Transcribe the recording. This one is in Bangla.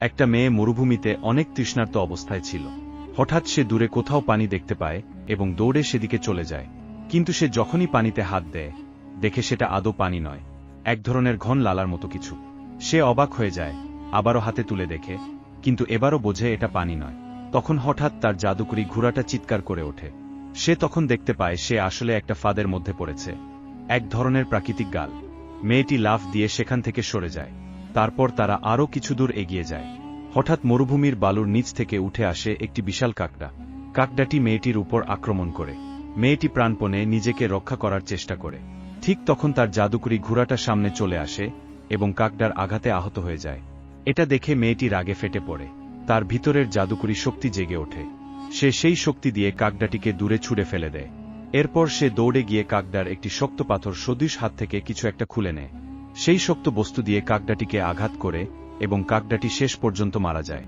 একটা মেয়ে মরুভূমিতে অনেক তৃষ্ণার্ত অবস্থায় ছিল। হঠাৎ সে দূরে কোথাও পানি দেখতে পায় এবং দৌড়ে সেদিকে চলে যায়। কিন্তু সে যখনই পানিতে হাত দেয়, দেখে সেটা আদৌ পানি নয়, এক ধরনের ঘন লালার মতো কিছু। সে অবাক হয়ে যায়, আবারও হাতে তুলে দেখে, কিন্তু এবারও বোঝে এটা পানি নয়। তখন হঠাৎ তার জাদুকরি ঘোড়াটা চিৎকার করে ওঠে। সে তখন দেখতে পায় সে আসলে একটা ফাদের মধ্যে পড়েছে, এক ধরনের প্রাকৃতিক গাল। মেয়েটি লাফ দিয়ে সেখান থেকে সরে যায়। তারপর তারা আরও কিছু দূর এগিয়ে যায়। হঠাৎ মরুভূমির বালুর নিচ থেকে উঠে আসে একটি বিশাল কাকড়া। কাকডাটি মেয়েটির উপর আক্রমণ করে। মেয়েটি প্রাণপণে নিজেকে রক্ষা করার চেষ্টা করে। ঠিক তখন তার জাদুকরি ঘোড়াটা সামনে চলে আসে এবং কাকডার আঘাতে আহত হয়ে যায়। এটা দেখে মেয়েটি রাগে ফেটে পড়ে। তার ভিতরের জাদুকরি শক্তি জেগে ওঠে। সে সেই শক্তি দিয়ে কাকডাটিকে দূরে ছুড়ে ফেলে দেয়। এরপর সে দৌড়ে গিয়ে কাকডার একটি শক্ত পাথর সদৃশ হাত থেকে কিছু একটা খুলে নেয়। সেই শক্ত বস্তু দিয়ে কাকডাটিকে আঘাত করে এবং কাকডাটি শেষ পর্যন্ত মারা যায়।